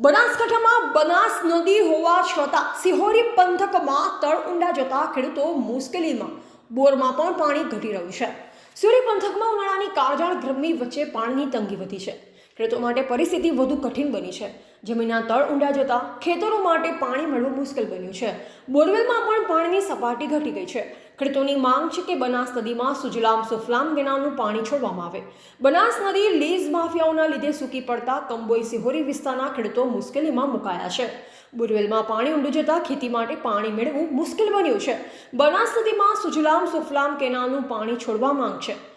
બનાસકાંઠામાં બનાસ નદી હોવા છતાં સિહોરી પંથકમાં તળ ઊંડા જતા ખેડૂતો મુશ્કેલીમાં બોરમાં પણ પાણી ઘટી રહ્યું છે. સિહોરી પંથકમાં ઉનાળાની કાળજાળ ગરમી વચ્ચે પાણીની તંગી વધી છે. ખેડૂતો માટે પરિસ્થિતિ વધુ કઠિન બની છે. જમીનના તળ ઊંડા જતા ખેતરો માટે પાણી મળવું મુશ્કેલ બન્યું છે. બોરવેલમાં પણ પાણીની સપાટી ઘટી ગઈ છે. ખેડૂતોની માંગ છે કે બનાસ નદીમાં સુજલામ સુફલામ કેનાલનું પાણી છોડવામાં આવે. બનાસ નદી લીઝ માફિયાઓના લીધે સૂકી પડતા કંબોઈ સિહોરી વિસ્તારના ખેડૂતો મુશ્કેલીમાં મુકાયા છે. બોરવેલમાં પાણી ઊંડું જતાં ખેતી માટે પાણી મેળવવું મુશ્કેલ બન્યું છે. બનાસ નદીમાં સુજલામ સુફલામ કેનાલનું પાણી છોડવા માંગ છે.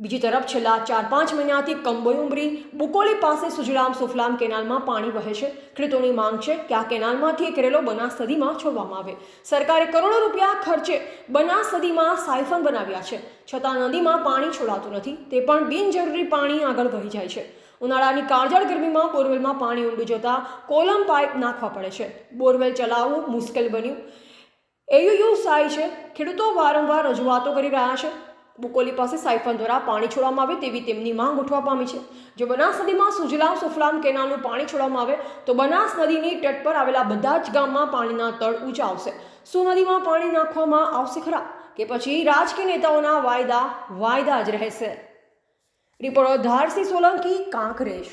બીજી તરફ છેલ્લા ચાર પાંચ મહિનાથી કંબોઈ ઉમરી બુકોલી પાસે સુજલામ સુફલામ કેનાલમાં પાણી વહે છે. ખેડૂતોની માંગ છે કે આ કેનાલમાંથી કરેલો બનાસ નદીમાં છોડવામાં આવે. સરકારે કરોડો રૂપિયા ખર્ચે બનાસ નદીમાં સાયફન બનાવ્યા છે. છતાં નદીમાં પાણી છોડાતું નથી. તે પણ બિનજરૂરી પાણી આગળ વહી જાય છે. ઉનાળાની કાળજળ ગરમીમાં બોરવેલમાં પાણી ઊંડું જતાં કોલમ પાઇપ નાખવા પડે છે. બોરવેલ ચલાવવું મુશ્કેલ બન્યું. એયુયુ સાય છે. ખેડૂતો વારંવાર રજૂઆતો કરી રહ્યા છે. બુકોલી પાસે સાયફન દ્વારા પાણી છોડવામાં આવે તેવી તેમની માંગ ઉઠવા પામી છે. જો બનાસ નદીમાં સુજલામ સુફલામ કેનાલનું પાણી છોડવામાં આવે, તો બનાસ નદીની તટ પર આવેલા બધા જ ગામમાં પાણીના તળ ઊંચા આવશે શું નદીમાં પાણી નાખવામાં આવશે ખરા? કે પછી રાજકીય નેતાઓના વાયદા વાયદા જ રહેશે? રિપોર્ટર ધારસી સોલંકી, કાંકરેજ.